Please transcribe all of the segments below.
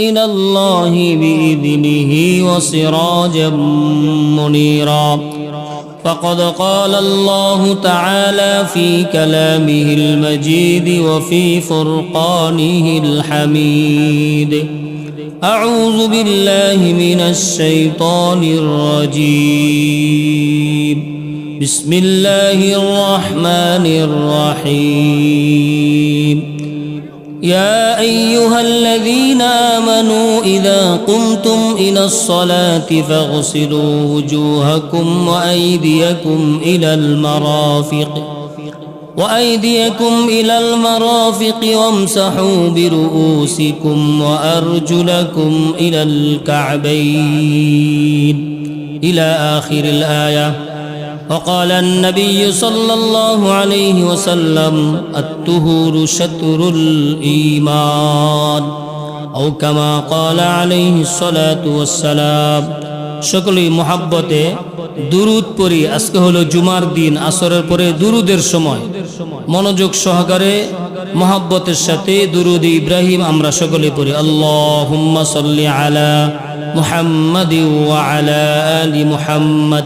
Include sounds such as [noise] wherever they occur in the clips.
إلى الله بإذنه وسراجا منيرا. فقد قال الله تعالى في كلامه المجيد وفي فرقانه الحميد. أعوذ بالله من الشيطان الرجيم. بسم الله الرحمن الرحيم. يا أيها الذين آمنوا إذا قمتم إلى الصلاة فاغسلوا وجوهكم وأيديكم إلى المرافق وأيديكم إلى المرافق وامسحوا برؤوسكم وأرجلكم إلى الكعبين. إلى آخر الآية. وقال النبي صلى الله عليه وسلم الطهور شطر الإيمان أو كما قال عليه الصلاة والسلام সকলেই মহাব্বতে দুরুদ পড়ি আজকে হলো জুমার দিন আসরের পরে দুরুদের সময় মনোযোগ সহকারে মহাব্বতের সাথে দুরুদ ইব্রাহিম আমরা সকলে পড়ি আল্লাহ সাল্লি আলা মুহাম্মদ ওয়া আলা আলি মুহাম্মদ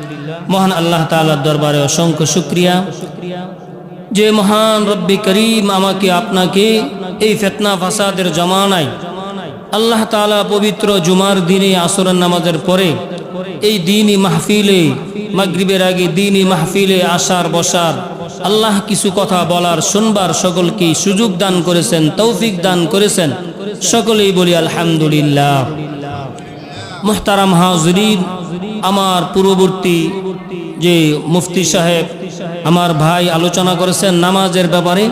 মহান আল্লাহ তাআলার দরবারে অসংখ্য শুক্রিয়া। যে মহান রব্বি করিম আমাকে, আপনাকে এই ফেতনা ফাসাদের জমানায় আল্লাহ তাআলা পবিত্র জুমার দিনে আসরের নামাজের পরে এই দিনই মাহফিলে, মাগরিবের আগে দিনই মাহফিলে আসার বসার আল্লাহ কিছু কথা বলার, শুনবার সকলকে সুযোগ দান করেছেন, তৌফিক দান করেছেন। সকলেই বলি আলহামদুলিল্লাহ। মোহতারাম হাজরিন আমার পূর্ববর্তী যে মুফতি সাহেব আমার ভাই আলোচনা করেছেন নামাজের ব্যাপারে,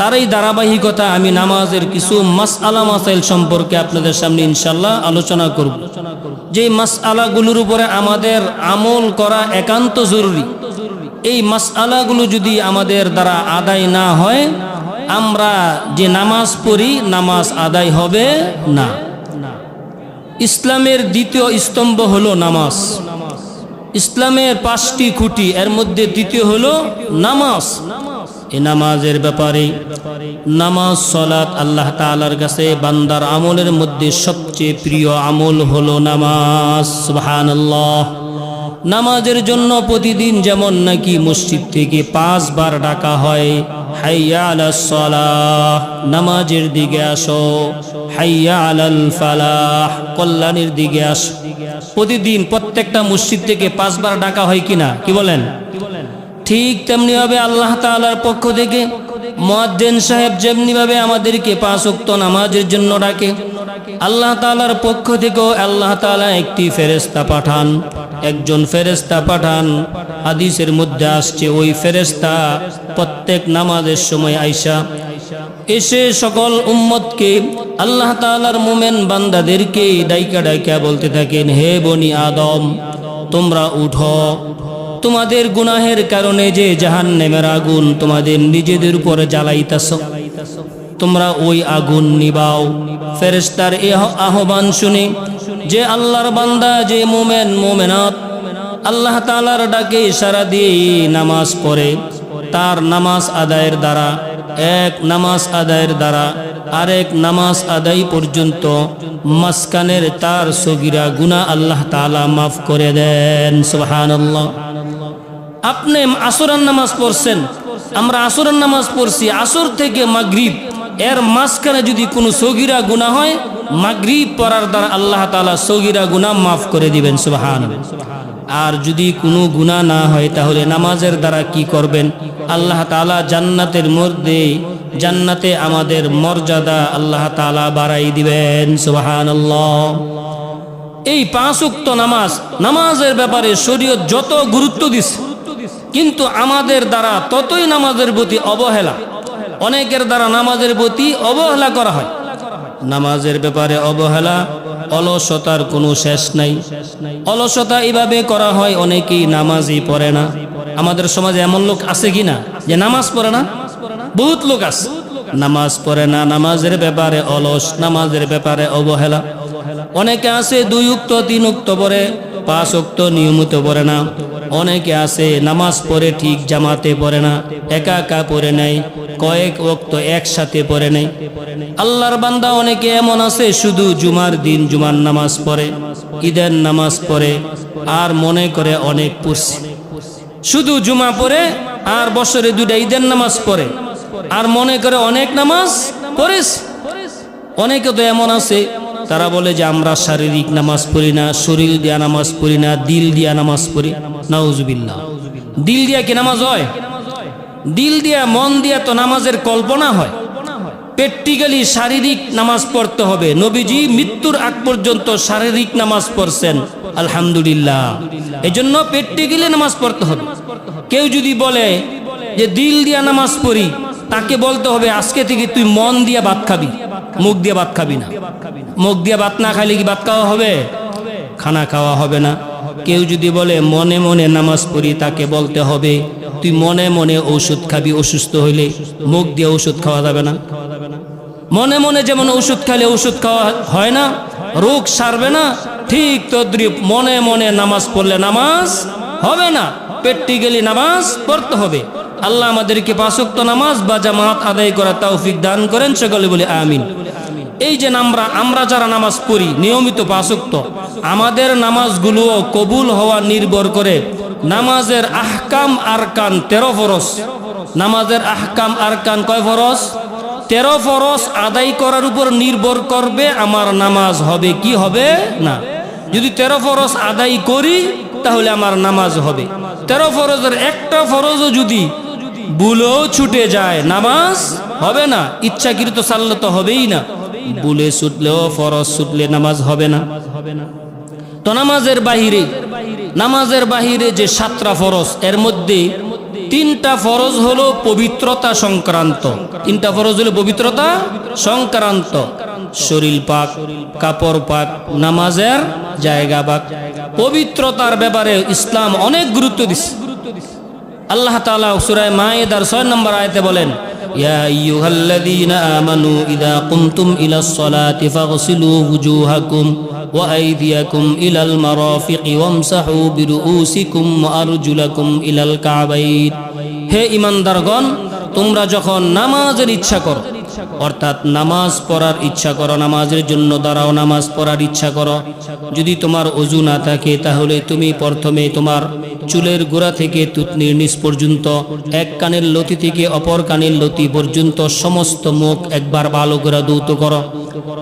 তারই ধারাবাহিকতা আমি নামাজের কিছু মাস আলা মাসাইল সম্পর্কে আপনাদের সামনে ইনশাল্লাহ আলোচনা করব। যে মাস আলাগুলোর উপরে আমাদের আমল করা একান্ত জরুরি। এই মাস আলাগুলো যদি আমাদের দ্বারা আদায় না হয়, আমরা যে নামাজ পড়ি, নামাজ আদায় হবে না। ইসলামের দ্বিতীয় স্তম্ভ হলো নামাজ। ইসলামের পাঁচটি খুঁটি, এর মধ্যে দ্বিতীয় হলো নামাজ। এ নামাজের ব্যাপারে নামাজ সলাত আল্লাহ তাআলার কাছে বান্দার আমলের মধ্যে সবচেয়ে প্রিয় আমল হলো নামাজ। সুবহানাল্লাহ। নামাজের জন্য প্রতিদিন যেমন নাকি মসজিদ থেকে পাঁচবার ডাকা হয় হাইয়া আলাস সালাহ, নামাজের দিকে আসো। হাইয়া ফালাহ, কল্যাণের দিকে আসো। প্রতিদিন প্রত্যেকটা মসজিদ থেকে পাঁচবার ডাকা হয় কিনা, কি বলেন? ঠিক তেমনি ভাবে আল্লাহ তাআলার পক্ষ থেকে মুয়াজ্জিন সাহেব যেমনি ভাবে আমাদেরকে পাঁচ ওয়াক্ত নামাজের জন্য ডাকে, আল্লাহ তাআলার পক্ষ থেকেও আল্লাহ তাআলা একটি ফেরেস্তা পাঠান। একজন ফেরেশতা পাঠান। হাদিসের মধ্যে আসছে, ওই ফেরেশতা প্রত্যেক নামাজের সময় আইসা, এসে সকল উম্মতকে, আল্লাহ তাআলার মোমেন বান্দাদেরকে ডাইকা ডাইকা বলতে থাকেন, হে বনি আদম, তোমরা উঠো। তোমাদের গুনাহের কারণে যে জাহান নেমের আগুন তোমাদের নিজেদের উপরে জ্বালাইতেছ। তোমরা ওই আগুন নিবাও। ফেরেস্তার এ আহ্বান শুনে যে আল্লাহর বান্দা, যে মোমেন, মোমেনাত, আল্লাহ তালার ডাকে সারা দিয়ে নামাজ পড়ে। তার নামাজ আদায়ের দ্বারা, এক নামাজ আদায়ের দ্বারা, আরেক নামাজ আদায় পর্যন্ত মাসকানের তার সগিরা গুনা আল্লাহ তালা মাফ করে দেন। সুবহানাল্লাহ। আপনি আসরের নামাজ পড়ছেন, আমরা আসরের নামাজ পড়ছি, আসর থেকে মাগরিব এর মাঝখানে যদি কোনো সগিরা গুণা হয়, মাগরিব পড়ার দ্বারা আল্লাহ তালা সগিরা গুণা মাফ করে দিবেন সুবাহান আর যদি কোনো গুণা না হয়, তাহলে নামাজের দ্বারা কি করবেন? আল্লাহ তালা জান্নাতের মধ্যে, জান্নাতে আমাদের মর্যাদা আল্লাহ তালা বাড়াই দিবেন সুবাহান এই পাঁচ উক্ত নামাজ, নামাজের ব্যাপারে শরীয়ত যত গুরুত্ব দিচ্ছে কিন্তু আমাদের দ্বারা ততই নামাজের প্রতি অবহেলা। অনেকের দ্বারা নামাজের প্রতি অবহেলা করা হয়। নামাজের ব্যাপারে অবহেলা, অলসতার কোনো শেষ নাই। অলসতা এভাবে করা হয়, অনেকেই নামাজই পড়ে না। আমাদের সমাজে এমন লোক আছে কি না যে নামাজ পড়ে না? বহুত লোক আছে। নামাজ পড়ে না, নামাজের ব্যাপারে অলস, নামাজের ব্যাপারে অবহেলা। অনেকে আছে দুই উক্ত, তিন উক্ত পরে পাঁচ উক্ত নিয়মিত পড়ে না। অনেকে আছে নামাজ পড়ে ঠিক জামাতে পড়ে না, একা একা পড়ে নেয় কয়েক ওক্ত একসাথে পড়ে নেয় আল্লাহর বান্দা অনেকে এমন আছে, শুধু জুমার দিন জুমার নামাজ পড়ে, ঈদের নামাজ পড়ে, আর মনে করে অনেক পড়ছে। শুধু জুমা পড়ে, আর বছরে দুটা ঈদের নামাজ পড়ে, আর মনে করে অনেক নামাজ পড়েছে। অনেকে তো এমন আছে, তারা বলে যে আমরা শারীরিক নামাজ পড়ি না, শরীর দিয়া নামাজ পড়ি না, দিল দিয়া নামাজ পড়ি। নাউজুবিল্লাহ। দিল দিয়া কি নামাজ হয়? দিল দিয়া, মন দিয়া তো নামাজের কল্পনা হয়। প্র্যাকটিক্যালি শারীরিক নামাজ পড়তে হবে। নবীজি মৃত্যুর আগ পর্যন্ত শারীরিক নামাজ পড়ছেন। আলহামদুলিল্লাহ। এই জন্য প্র্যাকটিক্যালি নামাজ পড়তে হবে। কেউ যদি বলে যে দিল দিয়া নামাজ পড়ি, তাকে বলতে হবে, আজকে থেকে তুই মন দিয়া ভাত খাবি, মুখ দিয়ে ভাত খাবি না। মুখ দিয়ে ভাত না খাইলে কি ভাত খাওয়া হবে? খানা খাওয়া হবে না। কেউ যদি বলে, মনে মনে নামাজ পড়ি, তাকে বলতে হবে তুই মনে মনে ঔষধ খাবি, অসুস্থ হইলে মুখ দিয়ে ওষুধ খাওয়া যাবে না। মনে মনে যেমন ওষুধ খাইলে ওষুধ খাওয়া হয় না, রোগ সারবে না, ঠিক তদ্রীপ মনে মনে নামাজ পড়লে নামাজ হবে না প্র্যাকটিক্যালি নামাজ পড়তে হবে। আল্লাহ আমাদেরকে পাঁচক্ত নামাজ বা জামাত আদায় করা তৌফিক দান করেন, সকলে বলে আমিন। এই যে আমরা আমরা যারা নামাজ পড়ি, নিয়মিত পাঁচক্ত, আমাদের নামাজগুলোও কবুল হওয়া নির্ভর করে নামাজের আহকাম আরকান তেরো ফরস। নামাজের আহকাম আরকান কয় ফরস? তেরো ফরস আদায় করার উপর নির্ভর করবে আমার নামাজ হবে কি হবে না। যদি তেরো ফরস আদায় করি তাহলে আমার নামাজ হবে। তেরো ফরজের একটা ফরজও যদি বুলেও ছুটে যায় নামাজ হবে না। ইচ্ছাকৃত সাল্ল তো হবেই না। বুলে ছুটলেও ফরজ ছুটলে নামাজ হবে না। তো নামাজের বাহিরে নামাজের বাহিরে যে সাতটা ফরজ, এর মধ্যে তিনটা ফরজ হলো পবিত্রতা সংক্রান্ত। তিনটা ফরজ হলো পবিত্রতা সংক্রান্ত। শরীর পাক, কাপড় পাক, নামাজের জায়গা পাক। পবিত্রতার ব্যাপারে ইসলাম অনেক গুরুত্ব দিচ্ছে আল্লাহ তাআলা সূরা মায়েদার 6 নম্বর আয়াতে বলেন ইয়া أيها الذين آمنوا কুমতুম قمتم إلى الصلاة فاغسلوا وجوهكم وأيديكم ইলাল المرافق وامسحوا برؤوسكم وأرجلكم إلى কাবাইন হে ঈমানদারগণ তোমরা যখন নামাজের ইচ্ছা করো অর্থাৎ নামাজ পড়ার ইচ্ছা করো, নামাজের জন্য দাঁড়াও, নামাজ পড়ার ইচ্ছা করো। যদি তোমার অজু না থাকে, তাহলে তুমি প্রথমে তোমার চুলের গোড়া থেকে তুতনির নিচ পর্যন্ত, এক কানের লতি থেকে অপর কানের লতি পর্যন্ত সমস্ত মুখ একবার ভালো করে দৌত করো।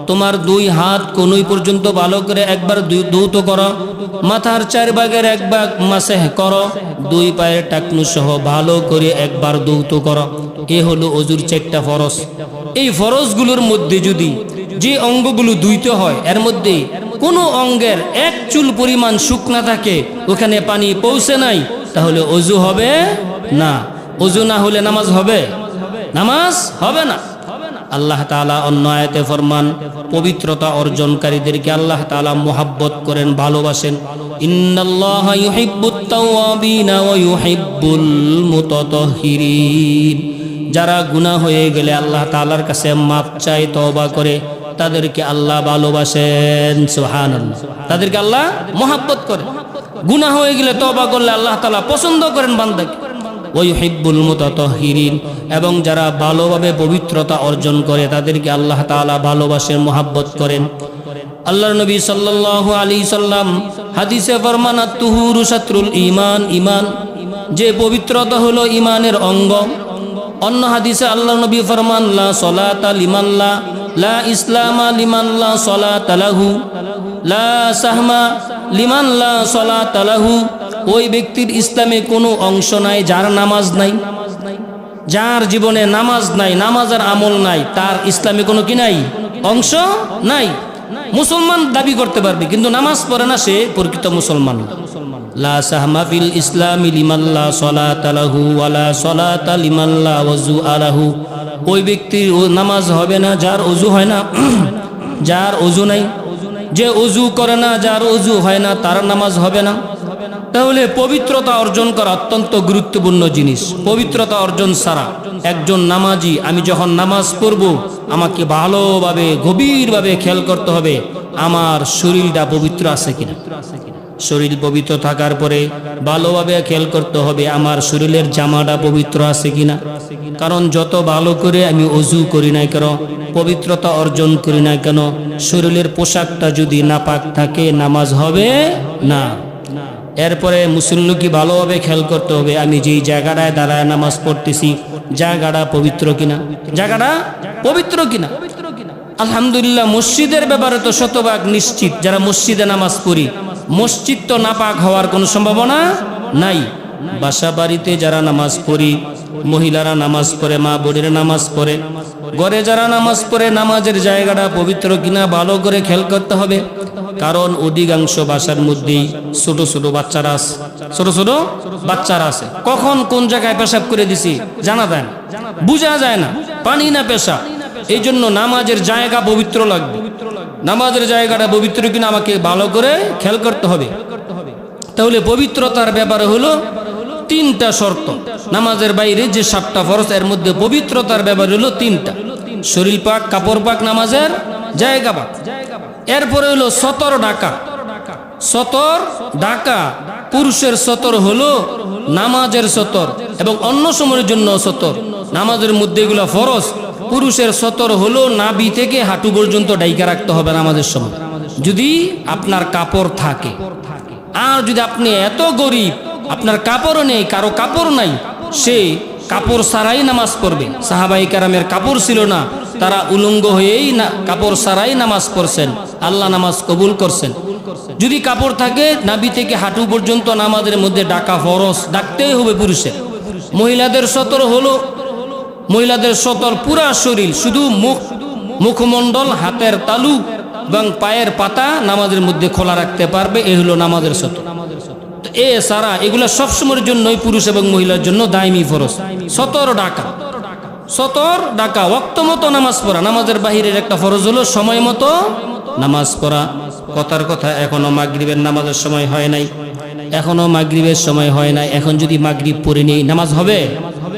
তোমার দুই হাত কোনই পর্যন্ত ভালো করে একবার দৌত করো। মাথার চার ভাগের এক ভাগ মাসেহ করো। দুই পায়ের টাকনু সহ ভালো করে একবার দৌত করো। এ হলো অজুর চারটা ফরজ। এই ফরজগুলোর মধ্যে যদি যে অঙ্গগুলো দুইতে হয়, এর মধ্যে কোনো অঙ্গের এক চুল পরিমাণ শুকনা থাকে, ওখানে পানি পৌঁছে নাই, তাহলে অজু হবে না। অজু না হলে নামাজ হবে? নামাজ হবে না। আল্লাহ তাআলা অন্য আয়াতে ফরমান, পবিত্রতা অর্জনকারীদেরকে আল্লাহ তাআলা মোহাব্বত করেন, ভালোবাসেন। ইন্নাল্লাহা ইউহিব্বুত যারা গুনাহ হয়ে গেলে আল্লাহ তালার কাছে মাপ চায়, তওবা করে, তাদেরকে আল্লাহ ভালোবাসেন সোহান তাদেরকে আল্লাহ মোহাব্বত করে। গুনাহ হয়ে গেলে তবা করলে আল্লাহ তালা পছন্দ করেন বান্দাকে। ওয়ুহিব্বুল মুতাতাহহিরিন এবং যারা ভালোভাবে পবিত্রতা অর্জন করে, তাদেরকে আল্লাহ তাআলা ভালোবাসেন মোহাব্বত করেন। আল্লাহর নবী সাল্লাল্লাহু আলাইহি সাল্লাম হাদিসে ফরমান আত-তুহুরু শাত্রুল ইমান ঈমান। যে পবিত্রতা হলো ঈমানের অঙ্গ অন্য হাদিসে আল্লাহ নবী ফরমান, লা সলাতা লিমান লা ইসলামা লিমান লা সলাতা লাহু, লা সাহমা লিমান লা সলাতা লাহু। ওই ব্যক্তির ইসলামে কোনো অংশ নাই, যার নামাজ নাই। যার জীবনে নামাজ নাই, নামাজের আমল নাই, তার ইসলামে কোনো কি নাই? অংশ নাই। মুসলমান দাবি করতে পারবে, কিন্তু নামাজ পড়ে না সে প্রকৃত মুসলমান। লা সাহমা ফিল ইসলামি লিমাল্লা সলাত আলাহু ওয়ালা সলাত লিমাল্লা ওয়াজু আলাহু ওই ব্যক্তির নামাজ হবে না, যার অজু হয় না, [clears throat] যার অজু নাই, যে অজু করে না, যার অজু হয় না, তার নামাজ হবে না। তাহলে পবিত্রতা অর্জন করা অত্যন্ত গুরুত্বপূর্ণ জিনিস। পবিত্রতা অর্জন ছাড়া একজন নামাজি, আমি যখন নামাজ পড়ব, আমাকে ভালোভাবে, গভীরভাবে খেয়াল করতে হবে, আমার শরীরটা পবিত্র আছে কিনা। শরীর পবিত্র থাকার পরে ভালোভাবে খেয়াল করতে হবে, আমার শরীরের জামাটা পবিত্র আছে কিনা। কারণ যত ভালো করে আমি অজু করি না কেন, পবিত্রতা অর্জন করি না কেন, শরীরের পোশাকটা যদি নাপাক থাকে, নামাজ হবে না। এরপরে মুসল্লুকি ভালোভাবে খেয়াল করতে হবে, আমি যেই জায়গাটায় দাঁড়ায় নামাজ পড়তেছি, জায়গাটা পবিত্র কিনা। জায়গাটা পবিত্র কিনা। আলহামদুলিল্লাহ, মসজিদের ব্যাপারে তো শতভাগ নিশ্চিত, যারা মসজিদে নামাজ পড়ি। মসজিদ তো নাপাক হওয়ার কোনো সম্ভাবনা নাই। বাসা বাড়িতে যারা নামাজ পড়ি, মহিলারা নামাজ পড়ে, মা বোনের নামাজ পড়ে, ঘরে যারা নামাজ পড়ে, নামাজের জায়গাটা পবিত্র কিনা ভালো করে খেয়াল করতে হবে। কারণ অধিকাংশ বাসার মধ্যেই ছোট ছোট বাচ্চারা আছে, ছোট ছোট বাচ্চারা আছে। কখন কোন জায়গায় পেশাব করে দিছি জানা যায় না, বোঝা যায় না, পানি না পেশা এই জন্য নামাজের জায়গা পবিত্র লাগবে। নামাজের জায়গাটা পবিত্র কিনা আমাকে ভালো করে খেয়াল করতে হবে। তাহলে পবিত্রতার ব্যাপারে হলো তিনটা শর্ত। নামাজের বাইরে যে সাতটা ফরজ, এর মধ্যে পবিত্রতার ব্যাপার হলো তিনটা। শরীর পাক, কাপড় পাক, নামাজের জায়গা পাক। এরপরে হলো সতর ডাকা। সতর ডাকা পুরুষের সতর হলো নামাজের সতর এবং অন্য সময়ের জন্য সতর। নামাজের মধ্যে এগুলো ফরজ। পুরুষের সতর হলো নাবি থেকে হাঁটু পর্যন্ত ডাইকা রাখতে হবে নামাজের সময়। যদি আপনার কাপড় থাকে। আর যদি আপনি এত গরিব, আপনার কাপড়ও নেই, কারও কাপড় নাই, সে কাপড় সারাই নামাজ পড়বে। সাহাবাই কারামের কাপড় ছিল না, তারা উলঙ্গ হয়েই না, কাপড় সারাই নামাজ পড়ছেন। আল্লাহ নামাজ কবুল করছেন। যদি কাপড় থাকে নাবি থেকে হাঁটু পর্যন্ত নামাজের মধ্যে ডাকা ফরস ডাকতেই হবে পুরুষের। মহিলাদের সতর হলো মহিলাদের সতর পুরা শরীর, শুধু মুখ, মুখমণ্ডল, হাতের তালু এবং পায়ের পাতা নামাজের মধ্যে খোলা রাখতে পারবে, এ হলো নামাজের সতর। তো এ সারা, এগুলো সবসময়ের জন্যই পুরুষ এবং মহিলার জন্য দায়মি ফরজ। সতর ডাকা। সতর ডাকা ওক্ত মতো নামাজ পড়া। নামাজের বাহিরের একটা ফরজ হলো সময় মতো নামাজ পড়া। কথার কথা, এখনও মাগরিবের নামাজের সময় হয় নাই। এখনও মাগরিবের সময় হয় নাই। এখন যদি মাগরিব পড়ে নেই, নামাজ হবে?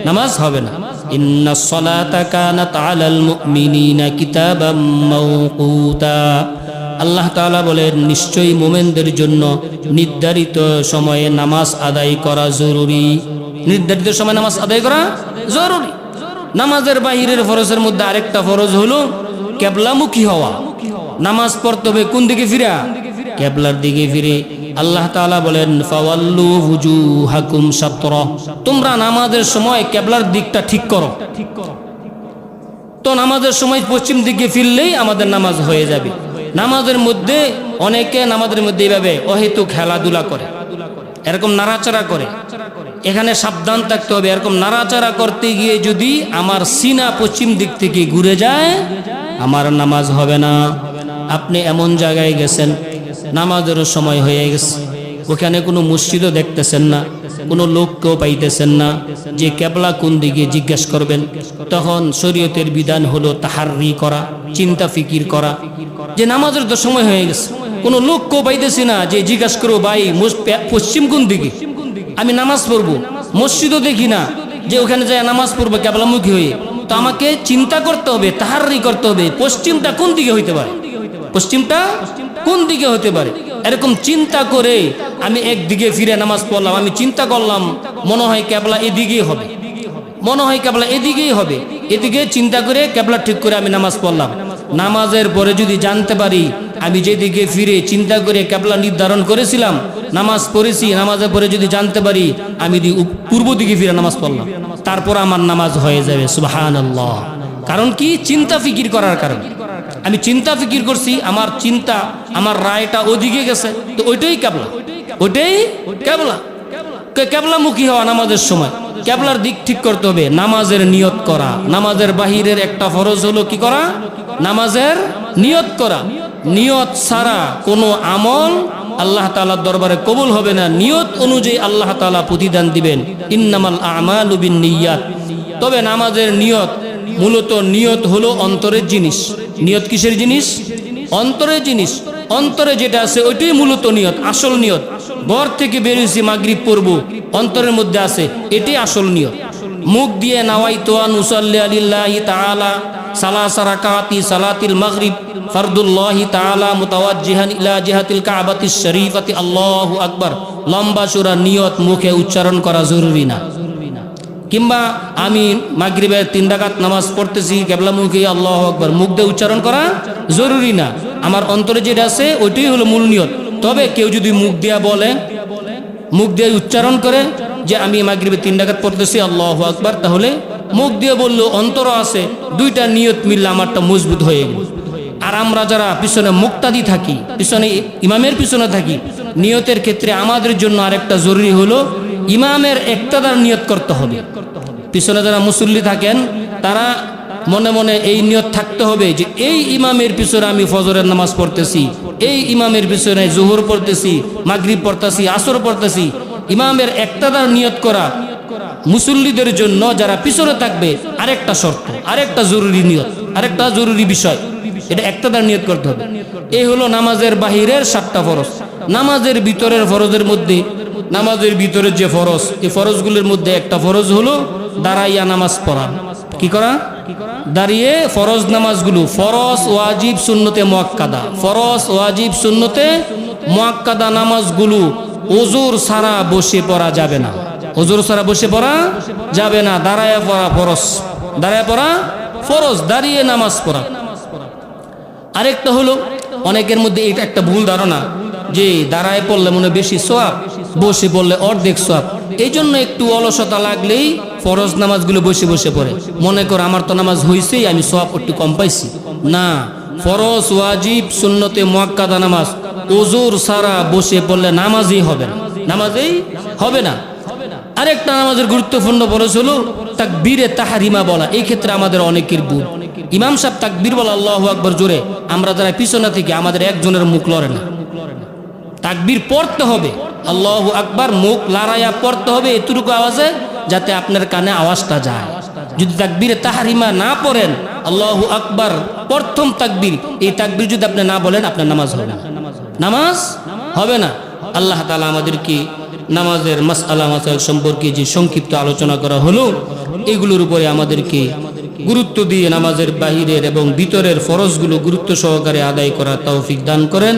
নামাজ হবে না। ইন্না সলাতা কানাত আলাল মুমিনিনা কিতাবাম মাওকুতা। আল্লাহ তাআলা বলেন, নিশ্চয়ই মোমেনদের জন্য নির্ধারিত সময়ে নামাজ আদায় করা জরুরি। নির্ধারিত সময় নামাজ আদায় করা জরুরি। নামাজের বাহিরের ফরজের মধ্যে আরেকটা ফরজ হলো কেবলামুখী হওয়া। নামাজ পড়তে হবে কোন দিকে ফিরা? কেবলার দিকে ফিরে আল্লাহ তাআলা বলেন, ফাওয়াল্লু হুজুহাকুম শাত্র। তোমরা নামাজের সময় কেবলার দিকটা ঠিক করো। তো নামাজের সময় পশ্চিম দিকে ফিরলেই আমাদের নামাজ হয়ে যাবে। নামাজের মধ্যে অনেকে নামাজের মধ্যে এইভাবে অহেতু খেলাধুলা করে, এরকম নাড়াচাড়া করে। এখানে সাবধান থাকতে হবে, এরকম নাড়াচাড়া করতে গিয়ে যদি আমার সিনা পশ্চিম দিক থেকে ঘুরে যায়, আমার নামাজ হবে না। আপনি এমন জায়গায় গেছেন নামাজেরও সময় হয়ে গেছে। ওখানে কোনো মসজিদও দেখতেছেন না, কোনো লোককেও পাইতেছেন না। যে কেবলা কোন দিকে জিজ্ঞেস করবেন, তখন শরীয়তের বিধান হলো তাহারি করা, চিন্তা ফিকির করা। যে নামাজের তো সময় হয়ে গেছে, কোনো লোককেও পাইতেছি না যে জিজ্ঞাস করব ভাই পশ্চিম কোন দিকে? আমি নামাজ পড়ব, মসজিদও দেখি না। যে ওখানে যায় নামাজ পড়ব কেবলামুখী হয়ে। তো আমাকে চিন্তা করতে হবে তাহারি করতে হবে। পশ্চিমটা কোন দিকে হইতে পারে? পশ্চিমটা কোন দিকে হতে পারে? এরকম চিন্তা করে আমি একদিকে ফিরে নামাজ পড়লাম, আমি চিন্তা করলাম, মনে হয় কেবলা এদিকেই হবে। মনে হয় কেবলা এদিকেই হবে। এদিকে চিন্তা করে কেবলা ঠিক করে আমি নামাজ পড়লাম। নামাজের পরে যদি জানতে পারি, আমি যেদিকে ফিরে চিন্তা করে কেবলা নির্ধারণ করেছিলাম, নামাজ পড়েছি, নামাজের পরে যদি জানতে পারি, আমি পূর্ব দিকে ফিরে নামাজ পড়লাম। তারপর আমার নামাজ হয়ে যাবে সুবাহান কারণ কি? চিন্তা ফিকির করার কারণে। আমি চিন্তা ফিকির করছি, আমার চিন্তা, আমার রায়টা ওদিকে গেছে। তো ওইটাই কেবলা ওইটাই কেবলা কে- কেবলামুখী হওয়া নামাজের সময়। কেবলার দিক ঠিক করতে হবে, নামাজের নিয়ত করা। নামাজের বাহিরের একটা ফরজ হলো কি করা? নামাজের নিয়ত করা। নিয়ত ছাড়া কোনো আমল আল্লাহ তাআলার দরবারে কবুল হবে না। নিয়ত অনুযায়ী আল্লাহ তাআলা প্রতিদান দিবেন। ইন্নামাল আমালু তবে নামাজের নিয়ত মূলত নিয়ত হলো অন্তরের জিনিস। নিয়ত কিসের জিনিস? অন্তরের জিনিস। অন্তরে যেটা আছে, ওইটাই মূলত নিয়ত, আসল নিয়ত। ঘর থেকে বেরিয়েছি মাগরিব পড়ব অন্তরের মধ্যে আছে, এটাই আসল নিয়ত। মুখ দিয়ে নাওয়াই তোয়ান উসাল্লি আলিল্লাহি তাআলা, সালাসা রাকাতি সালাতিল মাগরিব, ফারদুল্লাহি তাআলা মুতাওয়াজ্জিহান ইলা জিহাতিল কাবাতিশ শরীফাতি, আল্লাহু আকবার। লম্বা সুরা নিয়ত মুখে উচ্চারণ করা জরুরি না। কিংবা আমি মাগরিবের তিন ডাকাত নামাজ পড়তেছি, কেবলামুখী, আল্লাহ আকবার, মুখ দিয়ে উচ্চারণ করা জরুরি না। আমার অন্তরে যেটা আছে, ওইটাই হলো মূল নিয়ত। তবে কেউ যদি মুখ দিয়া বলে, মুখ দিয়ে উচ্চারণ করে যে আমি মাগরিবে তিন ডাকাত পড়তেছি, আল্লাহ আকবার, তাহলে মুখ দিয়ে বলল অন্তর আছে, দুইটা নিয়ত মিললে আমারটা মজবুত হয়ে গেল। আর আমরা যারা পিছনে মুক্তাদি থাকি, পিছনে ইমামের পিছনে থাকি, নিয়তের ক্ষেত্রে আমাদের জন্য আরেকটা জরুরি হলো ইমামের একটাদার নিয়ত করতে হবে। পিছনে যারা মুসল্লি থাকেন, তারা মনে মনে এই নিয়ত থাকতে হবে যে, এই ইমামের পিছনে আমি ফজরের নামাজ পড়তেছি, এই ইমামের পিছনে জোহর পড়তেছি, মাগরিব পড়তেছি, আসর পড়তেছি। ইমামের একটাদার নিয়ত করা মুসল্লিদের জন্য যারা পিছনে থাকবে, আরেকটা শর্ত, আরেকটা জরুরি নিয়ত, আরেকটা জরুরি বিষয়। এটা একটাদার নিয়ত করতে হবে। এই হলো নামাজের বাহিরের সাতটা ফরজ। নামাজের ভিতরের ফরজের মধ্যে নামাজের ভিতরের যে ফরজ, এই ফরজগুলোর মধ্যে একটা ফরজ হলো দাঁড়াইয়া নামাজ পড়া। কি করা? দাঁড়িয়ে ফরজ নামাজগুলো, ফরজ, ওয়াজিব, সুন্নতে মোয়াক্কাদা। ফরজ, ওয়াজিব, সুন্নতে মোয়াক্কাদা নামাজগুলো ওজোর সারা বসে পড়া যাবে না। ওজোর সারা বসে পড়া যাবে না। দাঁড়ায় পড়া ফরজ। দাঁড়ায় পড়া ফরজ। দাঁড়িয়ে নামাজ পড়া। আরেকটা হলো, অনেকের মধ্যে এটা একটা ভুল ধারণা যে দাঁড়ায় পড়লে মনে বেশি সোয়াব। বসে পড়লে অর্ধেক সোয়াব এই জন্য একটু অলসতা লাগলেই ফরজ নামাজগুলো বসে বসে পড়ে। মনে কর, আমার তো নামাজ হয়েছেই আমি সোয়াব একটু কম পাইছি। না, ফরজ, ওয়াজিব, সুন্নতে মোয়াক্কাদা নামাজ, ওজোর সারা বসে পড়লে নামাজই হবে না। নামাজেই হবে না। আরেকটা নামাজের গুরুত্বপূর্ণ ফরজ হলো তাকবীরে তাহারিমা বলা। এই ক্ষেত্রে আমাদের অনেকের ভুল। ইমাম সাহেব তাকবীর বলা আল্লাহ আকবর জোরে, আমরা যারা পিছনে থেকে আমাদের একজনের মুখ লড়ে না। তাকবীর পড়তে হবে। আল্লাহ আকবার মুখ লড়াইয়া পড়তে হবে, এতটুকু আওয়াজে যাতে আপনার কানে আওয়াজটা যায়। যদি তাকবীরে তাহারিমা না পড়েন, আল্লাহ আকবার প্রথম তাকবীর, এই তাকবীর যদি আপনি না বলেন, আপনার নামাজ হবে না। নামাজ হবে না। আল্লাহ তালা আমাদেরকে নামাজের মাস আলা মাসাইল সম্পর্কে যে সংক্ষিপ্ত আলোচনা করা হলো, এগুলোর উপরে আমাদেরকে গুরুত্ব দিয়ে নামাজের বাহিরের এবং ভিতরের ফরজগুলো গুরুত্ব সহকারে আদায় করা তৌফিক দান করেন।